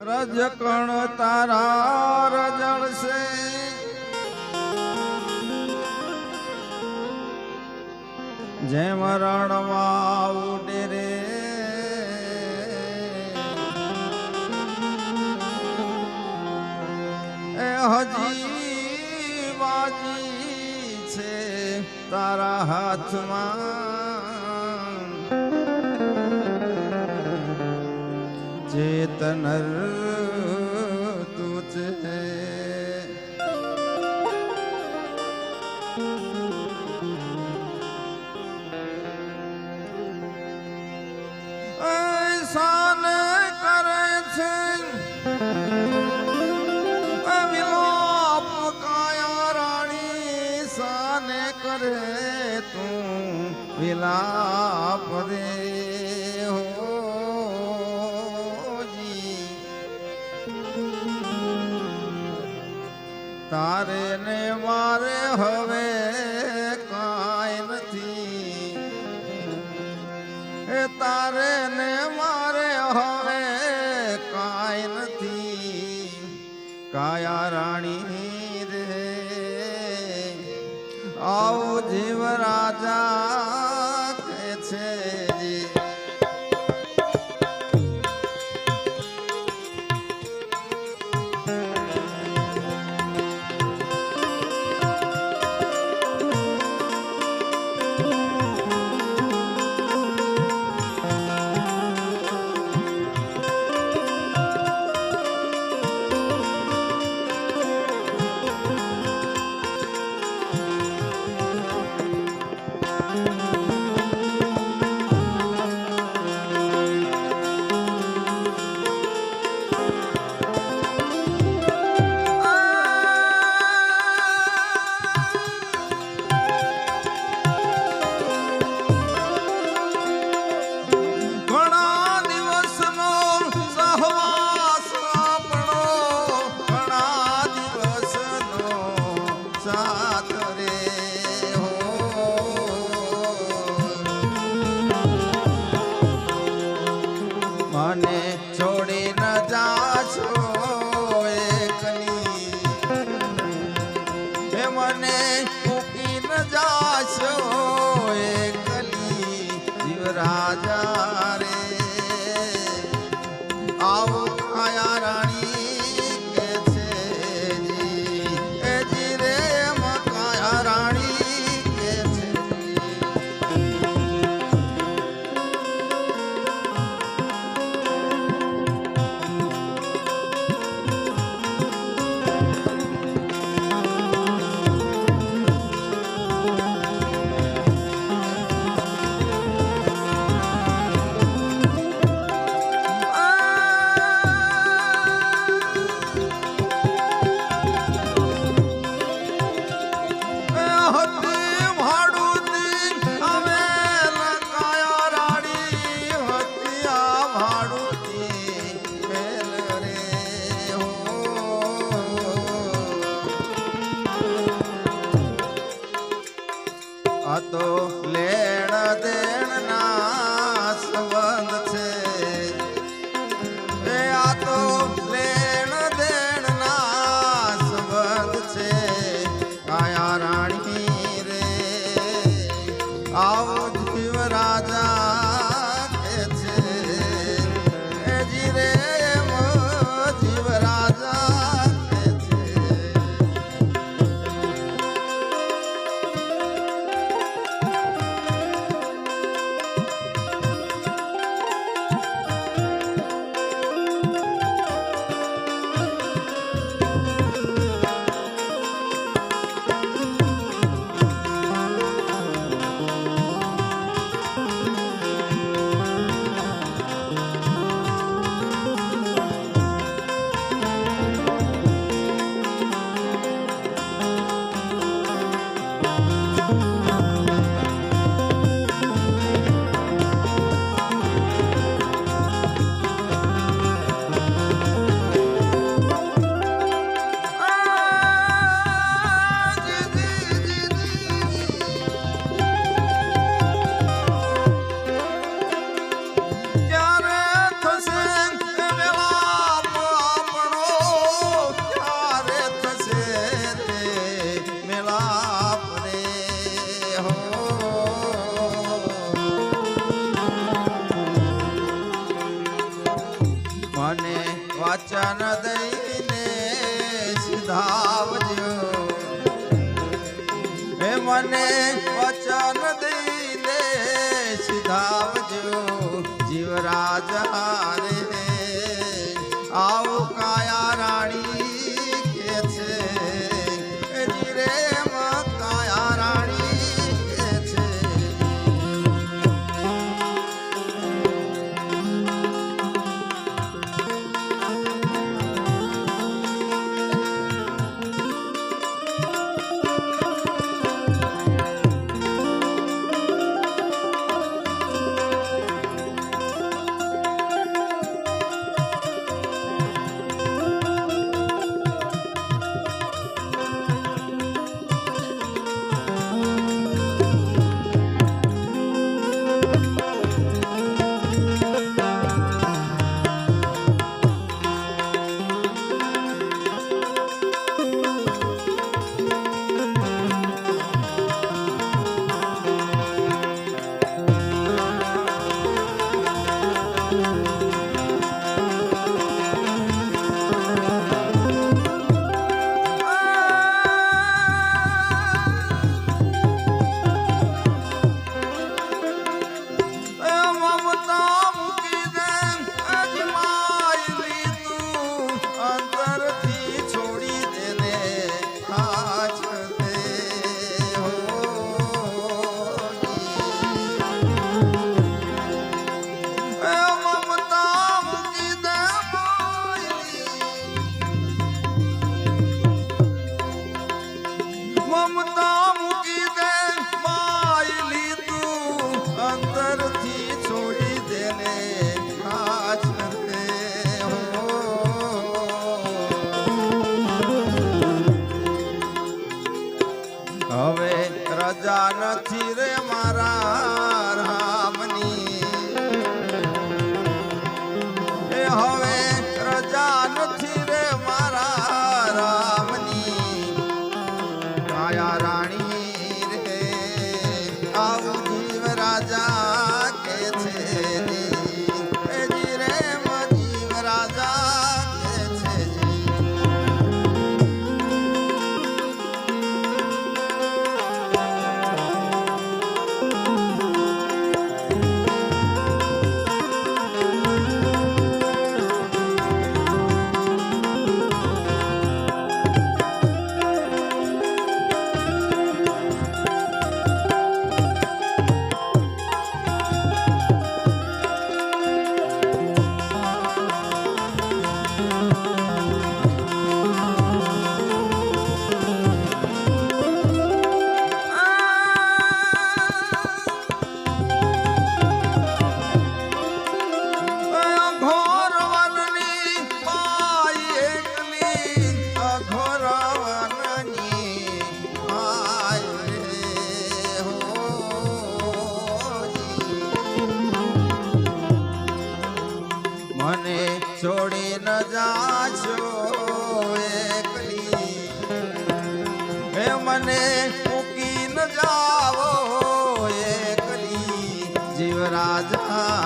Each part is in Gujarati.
રજ કણ તારા રજળશે જેમ રણમાં ઉડે રે. એ હજી વાજી છે તારા હાથમાં. નર તુજે શાન કરે છે વિલોપ કાયા રાણી શાને કરે તું વિલા ઉઠી ન જાશ. वचन दई রাজা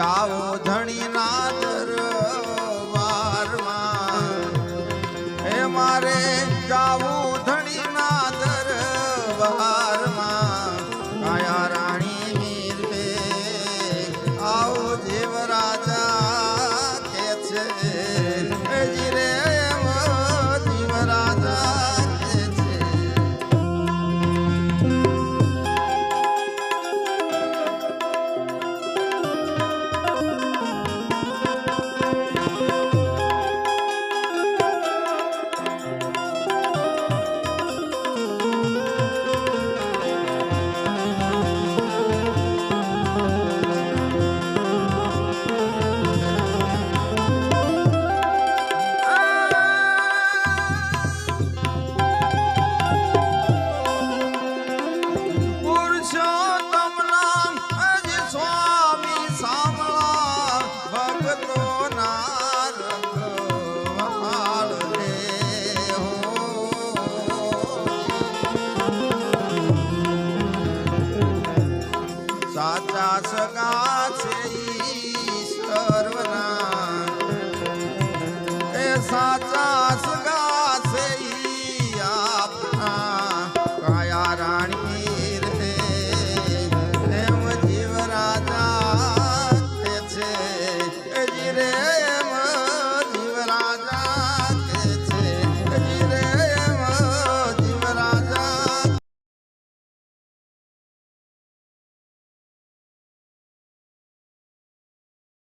જાઓ ધણીના